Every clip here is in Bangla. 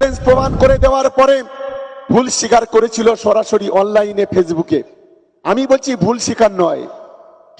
প্রমাণ করে দেওয়ার পরে ভুল স্বীকার করেছিল সরাসরি অনলাইনে ফেসবুকে আমি বলছি ভুল স্বীকার নয়।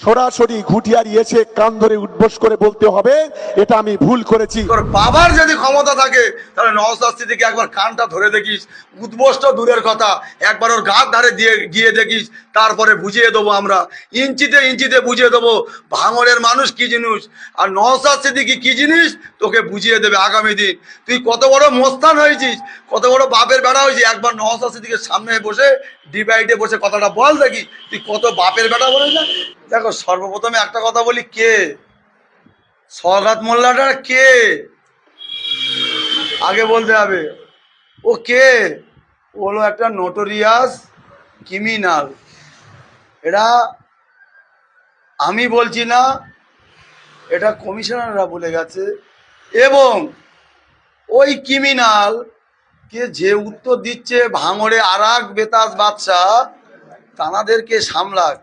সরাসরি ঘুটিয়ার ইয়েছে, কান ধরে উঠবোস করে বলতে হবে, এটা আমি ভুল করেছি। বাবার যদি ক্ষমতা থাকে, তাহলে নওসাদ একবার কানটা ধরে দেখিস উদ্বষ্ট দূরের কথা, একবার ওর গাছ ধারে দিয়ে, গিয়ে দেখিস, তারপরে বুঝিয়ে দেবো আমরা। ইঞ্চিতে ইঞ্চিতে বুঝিয়ে দেবো ভাঙড়ের মানুষ কি জিনিস, আর নওসাদ সিদ্দিকি কি জিনিস, তোকে বুঝিয়ে দেবে আগামী দিন। তুই কত বড় মোস্তান হয়েছিস, কত বড় বাপের বেড়া হয়েছিস, একবার নওসাদ সামনে বসে ডিবাইটে বসে কথাটা বল দেখি, তুই কত বাপের বেড়া বলে না? দেখো, সর্বপ্রথমে একটা কথা বলি, কে? সগাত মোল্লাটা কে? আগে বলতে হবে, ও কে? হলো একটা নোটোরিয়াস ক্রিমিনাল এটা আমি বলছি না, এটা কমিশনাররা বলে গেছে। এবং ওই ক্রিমিনাল কে যে উত্তর দিচ্ছে ভাঙড়ে আর এক বেতাস বাদশাহ, তানাদেরকে সামলাক।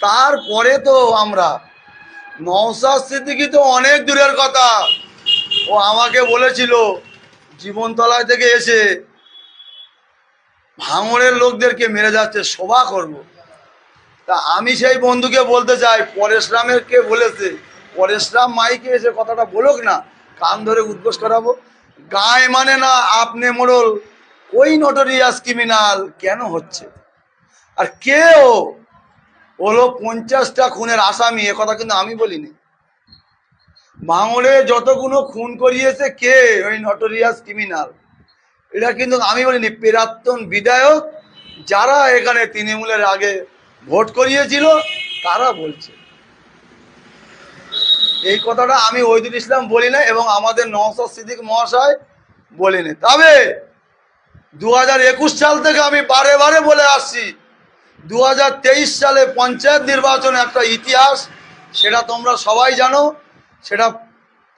তারপরে তো আমরা। নওসাদ সিদ্দিকি তো অনেক দূরের কথা। ও আমাকে বলেছিল, জীবনতলায় থেকে এসে ভাঙড়ের লোকদেরকে মেরে যাচ্ছে, শোভা করব। তা আমি সেই বন্ধুকে বলতে চাই, পরেশরামের কে বলেছে? পরেশরাম মাইকে এসে কথাটা বলুক না, কান ধরে উদ্বোস করাবো। গায়ে মানে না আপনি মোড়ল, ওই নটোরিয়াস ক্রিমিনাল কেন হচ্ছে? আর কে ও হলো পঞ্চাশটা খুনের আসামি, এ কথা কিন্তু আমি বলিনি। ভাঙড়ে যতগুলো খুন করিয়েছে কে? ওই নটোরিয়াস ক্রিমিনাল এটা কিন্তু আমি বলিনি, প্রাক্তন বিধায়ক যারা এখানে তৃণমূলের আগে ভোট করিয়েছিল, তারা বলছে। এই কথাটা আমি ওইদুল ইসলাম বলি না এবং আমাদের নওসাদ সিদ্দিক মহাশয় বলিনি তবে দু হাজার একুশ সাল থেকে আমি বারে বারে বলে আসছি দু হাজার তেইশ সালে পঞ্চায়েত নির্বাচন একটা ইতিহাস, সেটা তোমরা সবাই জানো, সেটা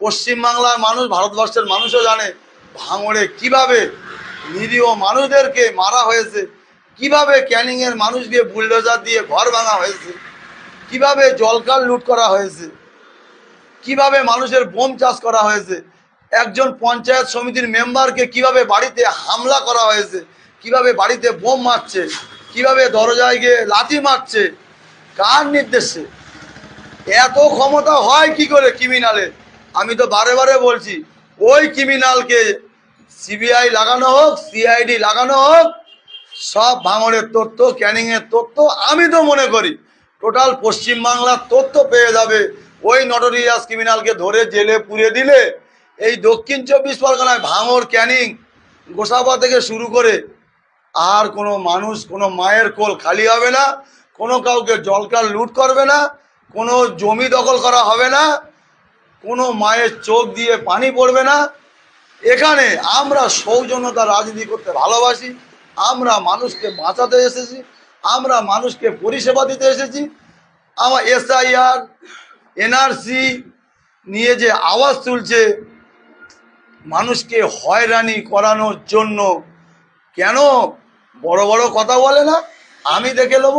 পশ্চিমবাংলার মানুষ, ভারতবর্ষের মানুষও জানে, ভাঙড়ে কীভাবে নিরীহ মানুষদেরকে মারা হয়েছে, কীভাবে ক্যানিংয়ের মানুষকে বুলডোজার দিয়ে ঘর ভাঙা হয়েছে, কীভাবে জলকাল লুট করা হয়েছে কীভাবে মানুষের বোম চাষ করা হয়েছে? একজন পঞ্চায়েত সমিতির মেম্বারকে কীভাবে বাড়িতে হামলা করা হয়েছে? কীভাবে বাড়িতে বোম মারছে? কীভাবে দরজায় গিয়ে লাথি মারছে? কার নির্দেশে? এত ক্ষমতা হয় কি করে ক্রিমিনালে আমি তো বারে বারে বলছি, ওই ক্রিমিনালকে সিবিআই লাগানো হোক সিআইডি লাগানো হোক, সব ভাঙড়ের তথ্য, ক্যানিংয়ের তথ্য আমি তো মনে করি। টোটাল পশ্চিমবাংলার তথ্য পেয়ে যাবে। ওই নটোরিয়াস ক্রিমিনালকে ধরে জেলে পুড়ে দিলে এই দক্ষিণ চব্বিশ পরগনায় ভাঙর, ক্যানিং, গোসাবা থেকে শুরু করে আর কোনো মানুষ, কোনো মায়ের কোল খালি হবে না, কোনো কাউকে জলকার লুট করবে না, কোনো জমি দখল করা হবে না, কোনো মায়ের চোখ দিয়ে পানি পড়বে না। এখানে আমরা সৌজন্যতা রাজনীতি করতে ভালোবাসি, আমরা মানুষকে বাঁচাতে এসেছি, আমরা মানুষকে পরিষেবা দিতে এসেছি। আমার এসআইআর এনআরসি নিয়ে যে আওয়াজ তুলছে, মানুষকে হয়রানি করানোর জন্য কেন বড় বড় কথা বলে না? আমি দেখে নেব।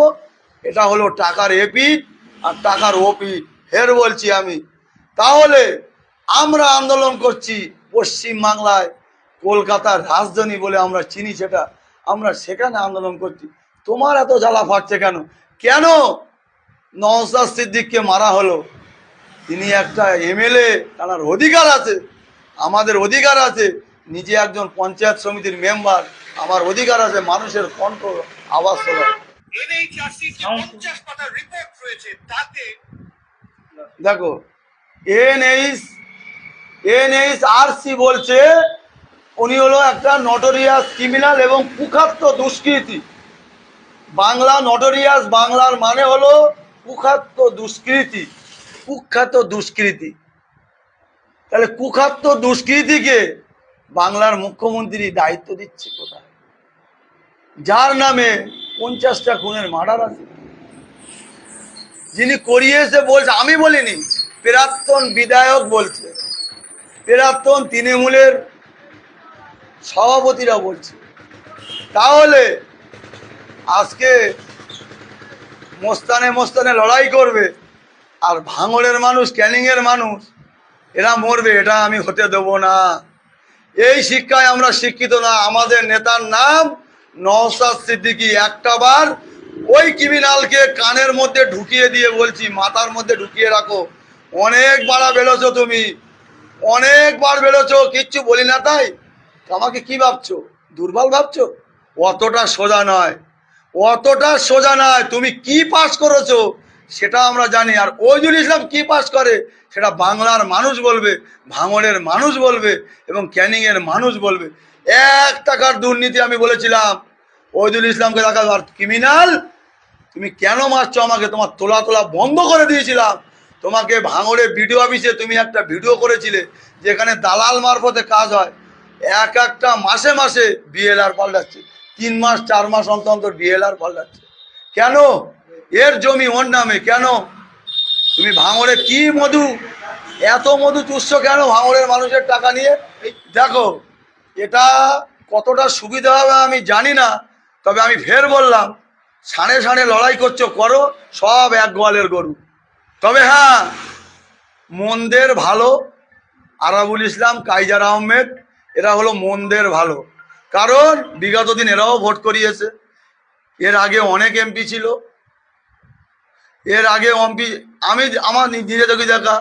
এটা হলো টাকার এপিট আর টাকার ওপিট ফের বলছি আমি। তাহলে আমরা আন্দোলন করছি পশ্চিম বাংলায় কলকাতার রাজধানী বলে আমরা চিনি সেটা। আমরা সেখানে আন্দোলন করছি। তোমার এত জ্বালা ফাটছে কেন? কেন নওসাদ সিদ্দিককে মারা হলো? তিনি একটা এমএলএ তার অধিকার আছে আমাদের অধিকার আছে। নিজে একজন পঞ্চায়েত সমিতির মেম্বার আমার অধিকার আছে মানুষের কণ্ঠ আওয়াজ তোলা। দেখো এনএইচ এনএইচ আরসি বলছে উনি হলো একটা নটোরিয়াস ক্রিমিনাল এবং কুখাত্ত দুষ্কৃতি। বাংলা নটোরিয়াস বাংলার মানে হলো কুখাত্ত দুষ্কৃতি। কুখ্যাত দুষ্কৃতি। তাহলে কুখাত্ত দুষ্কৃতিকে বাংলার মুখ্যমন্ত্রী দায়িত্ব দিচ্ছে কোথায়? যার নামে পঞ্চাশটা খুনের মার্ডার আছে। যিনি করিয়েছে বলছে, আমি বলিনি, প্রাক্তন বিধায়ক বলছে, প্রাক্তন তৃণমূলের সভাপতিরা বলছে। তাহলে আজকে মোস্তানে মোস্তানে লড়াই করবে আর ভাঙড়ের মানুষ, ক্যানিংয়ের মানুষ, এরা মরবে, এটা আমি হতে দেবো না। এই শিক্ষায় আমরা শিক্ষিত না, আমাদের নেতার নাম নওসাদ সিদ্দিকি। একটা বার ওই ক্রিমিনালকে কানের মধ্যে ঢুকিয়ে দিয়ে বলছি, মাথার মধ্যে ঢুকিয়ে রাখো। অনেকবার বেরোছো তুমি, অনেকবার বেরোছো, কিচ্ছু বলি না তাই? আমাকে কি ভাবছ? দুর্বল ভাবছ? অতটা সোজা নয়, অতটা সোজা নয়। তুমি কি পাস করেছ? সেটা আমরা জানি। আর ওইজুল ইসলাম কি পাস করে? সেটা বাংলার মানুষ বলবে, ভাঙড়ের মানুষ বলবে এবং ক্যানিংয়ের মানুষ বলবে। এক টাকার দুর্নীতি আমি বলেছিলাম। ওইজুল ইসলামকে দেখা আর ক্রিমিনাল তুমি কেন মারছো আমাকে? তোমার তোলা তোলা বন্ধ করে দিয়েছিলাম। তোমাকে ভাঙড়ে ভিডিও অফিসে তুমি একটা ভিডিও করেছিলে, যেখানে দালাল মারফতে কাজ হয়। এক একটা মাসে মাসে বিএলআর পাল্টাচ্ছে। তিন মাস, চার মাস অন্তর অন্তর বিএলআর পাল্টাচ্ছে। কেন? এর জমি ওর নামে কেন? তুমি ভাঙড়ে কি মধু? এত মধু চুষছো কেন ভাঙড়ের মানুষের টাকা নিয়ে? দেখো, এটা কতটা সুবিধা হবে আমি জানি না, তবে আমি ফের বললাম সাড়ে সাড়ে লড়াই করছ, করো, সব এক গোয়ালের গরু। তবে হ্যাঁ মন্দের ভালো, আরাবুল ইসলাম, কাইজার আহমেদ, এরা হলো মন্দের ভালো। কারণ বিগত দিন এরাও ভোট করিয়েছে। এর আগে অনেক এমপি ছিল এর আগে অম্পি, আমি আমার নিজে চোখে দেখা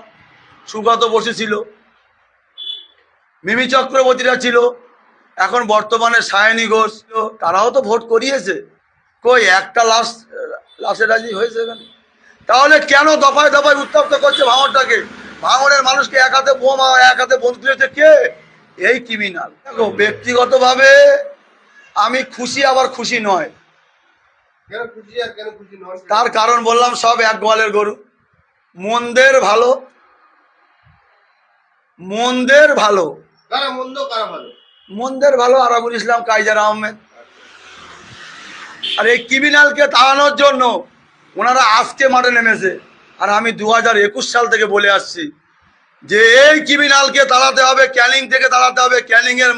সুগত বসেছিল মিমি চক্রবর্তীরা ছিল। এখন বর্তমানে সায়নী ঘোষ তারাও তো ভোট করিয়েছে। কই, একটা লাশ লাশে রাজি হয়েছে এখানে? তাহলে কেন দফায় দফায় উত্তপ্ত করছে ভাঙরটাকে ভাঙরের মানুষকে এক হাতে বোমা, এক হাতে বন্দুক দিয়েছে কে? এই ক্রিমিনাল দেখো, ব্যক্তিগতভাবে আমি খুশি, আবার খুশি নয় কেন খুশি আর কেন খুশি নয় তার কারণ বললাম সব এক গোয়ালের গরু। মন্দের ভালো। মন্দের ভালো। মন্দের ভালো আরাবুল ইসলাম কাইজার আহমেদ। আর এই ক্রিমিনালকে তাড়ানোর জন্য ওনারা আজকে মাঠে নেমেছে। আর আমি দু হাজার একুশ সাল থেকে বলে আসছি যে এই ক্রিমিনালকে তাড়াতে হবে ক্যানিং থেকে তাড়াতে হবে। ক্যানিং এর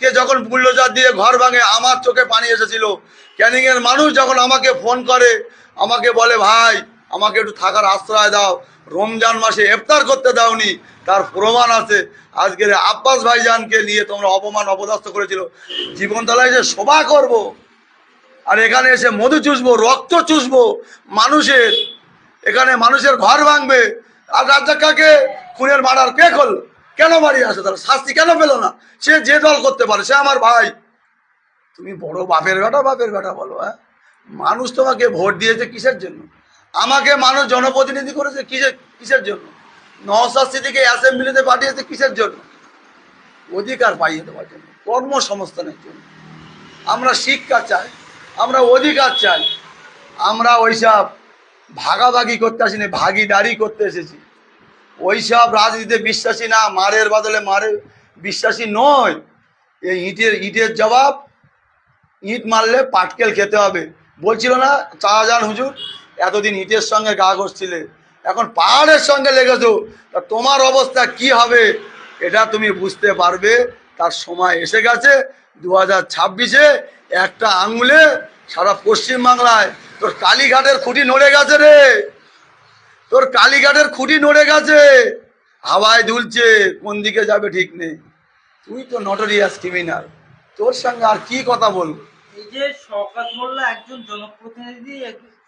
মানুষকে যখন বুল্ডোজার দিয়ে ঘর ভাঙে, আমার চোখে পানি এসেছিল। ক্যানিং এর মানুষ যখন আমাকে ফোন করে, আমাকে বলে, ভাই, আমাকে একটু থাকার আশ্রয় দাও। রমজান মাসে ইফতার করতে দাওনি। তার প্রমাণ আছে। আজকের আব্বাস ভাইজানকে নিয়ে তোমরা অপমান অপদস্থ করেছিল। জীবনতলায় যে শোভা করব। আর এখানে এসে মধু চুষবো, রক্ত চুষবো, মানুষের, এখানে মানুষের ঘর ভাঙবে। আর রাজ্জাকাকে খুনের মারার কে করল? কেন বাড়ি আসে? তারা শাস্তি কেন পেল না? সে যে দল করতে পারে, সে আমার ভাই। তুমি বড় বাপের বেটা বাপের বেটা বলো হ্যাঁ? মানুষ তোমাকে ভোট দিয়েছে কিসের জন্য? আমাকে মানুষ জনপ্রতিনিধি করেছে কিসের কিসের জন্য? নওসাদ সিদ্দিকে অ্যাসেম্বলিতে পাঠিয়েছে কিসের জন্য? অধিকার পাইয়ে দেওয়ার জন্য, কর্মসংস্থানের জন্য। আমরা শিক্ষা চাই, আমরা অধিকার চাই। আমরা ওইসব ভাগাভাগি করতে আসিনি, ভাগিদারি করতে এসেছি। ওইসব রাজনীতিতে বিশ্বাসী না, মারের বদলে মারে বিশ্বাসী নয়। এই ইটের ইটের জবাব, ইট মারলে পাটকেল খেতে হবে। বলছিল না শাহজাহান হুজুর, এতদিন ইটের সঙ্গে গা ঘষছিলে, এখন পাহাড়ের সঙ্গে লেগেছো, তা তোমার অবস্থা কি হবে? এটা তুমি বুঝতে পারবে। তার সময় এসে গেছে দু হাজার ছাব্বিশে একটা আঙুলে সারা পশ্চিমবাংলায় তোর কালীঘাটের খুঁটি নড়ে গেছে রে। তোর কালীঘাটের খুঁটি নড়ে গেছে। হাওয়ায় দুলছে কোন দিকে যাবে ঠিক নেই। তুই তো নটরিয়াস ক্রিমিনাল তোর সঙ্গে আর কি কথা বলব? এই যে শওকত মোল্লা একজন জনপ্রতিনিধি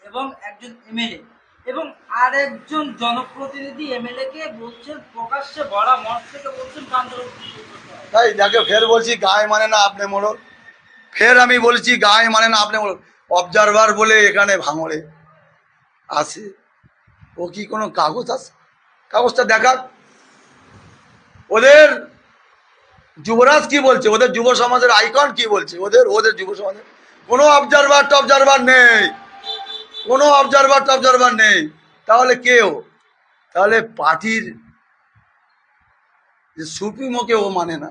এবং একজন এমএলএ। এবং আর একজন জনপ্রতিনিধি এমএলএ কে বলছেন প্রকাশ্যে বড়া মঞ্চ থেকে বলছেন তাই দেখে ফের বলছি গায়ে মানে না আপনি মোড়ল। ফের আমি বলছি গায়ে মানে না আপনি মোড়ল। অবজারভার বলে এখানে ভাঙড়ে আছে। ও কি কোনো কাগজ আছে? কাগজটা দেখাক। ওদের যুবরাজ কি বলছে? ওদের যুব সমাজের আইকন কি বলছে? ওদের ওদের যুব সমাজের? কোনো অবজারভার টবজারভার নেই। কোনো অবজারভার টবজারভার নেই। তাহলে কেউ তাহলে পার্টির যে সুপ্রিমোকে ও মানে না?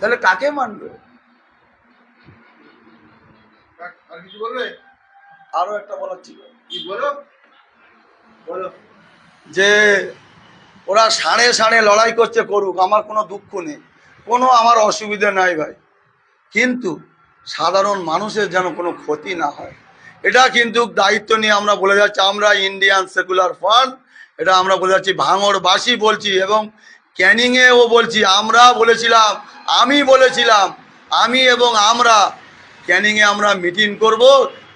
তাহলে কাকে মানবে? আর- একটা বলার ছিল। যে ওরা সাড়ে সাড়ে লড়াই করছে করুক, আমার কোনো দুঃখ নেই। কোনো আমার অসুবিধে নাই ভাই। কিন্তু সাধারণ মানুষের যেন কোনো ক্ষতি না হয়। এটা কিন্তু দায়িত্ব নিয়ে আমরা বলে যাচ্ছি, আমরা ইন্ডিয়ান সেকুলার ফান্ড এটা আমরা বলে যাচ্ছি, ভাঙড়বাসী বলছি এবং ক্যানিংয়েও বলছি, আমরা বলেছিলাম, আমি বলেছিলাম, আমি এবং আমরা ক্যানিংয়ে আমরা মিটিং করব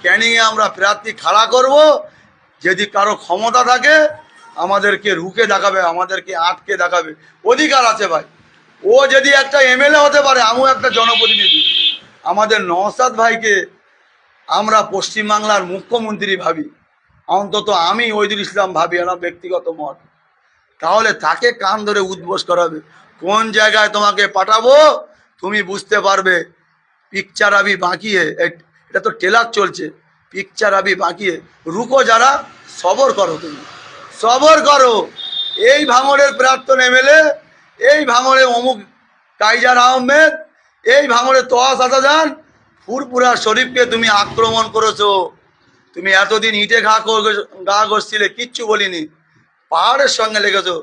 ক্যানিংয়ে আমরা প্রার্থী খাড়া করব। যদি কারও ক্ষমতা থাকে, আমাদেরকে রুখে দেখাবে, আমাদেরকে আটকে দেখাবে। অধিকার আছে ভাই। ও যদি একটা এমএলএ হতে পারে, আমিও একটা জনপ্রতিনিধি। আমাদের নওসাদ ভাইকে আমরা পশ্চিমবাংলার মুখ্যমন্ত্রী ভাবি। অন্তত আমি ওইদুল ইসলাম ভাবি আমার ব্যক্তিগত মত। তাহলে তাকে কান ধরে উদ্বোস করাবে। কোন জায়গায় তোমাকে পাঠাবো, তুমি বুঝতে পারবে। পিকচার আবি বাঁকিয়ে এটা তো টেলার চলছে। পিকচার আবি বাঁকিয়ে রুকো যারা, সবর করো তুমি। সবর করো। এই ভাঙড়ের প্রাক্তন এমএলএ, এই ভাঙড়ে অমুক কাইজার আহমেদ, এই ভাঙড়ে তোয়াস আসাদান ফুরপুরা শরীফকে তুমি আক্রমণ করেছ। তুমি এতদিন ইটে ঘা গা ঘষছিলে, কিচ্ছু বলিনি। পাহাড়ের সঙ্গে লেগেছো।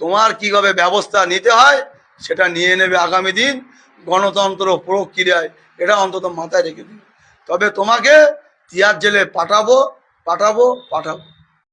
তোমার কীভাবে ব্যবস্থা নিতে হয়, সেটা নিয়ে নেবে আগামী দিন গণতন্ত্র প্রক্রিয়ায়। এটা অন্তত মাথায় রেখে দিন। তবে তোমাকে তিয়ার জেলে পাঠাবো পাঠাবো পাঠাবো।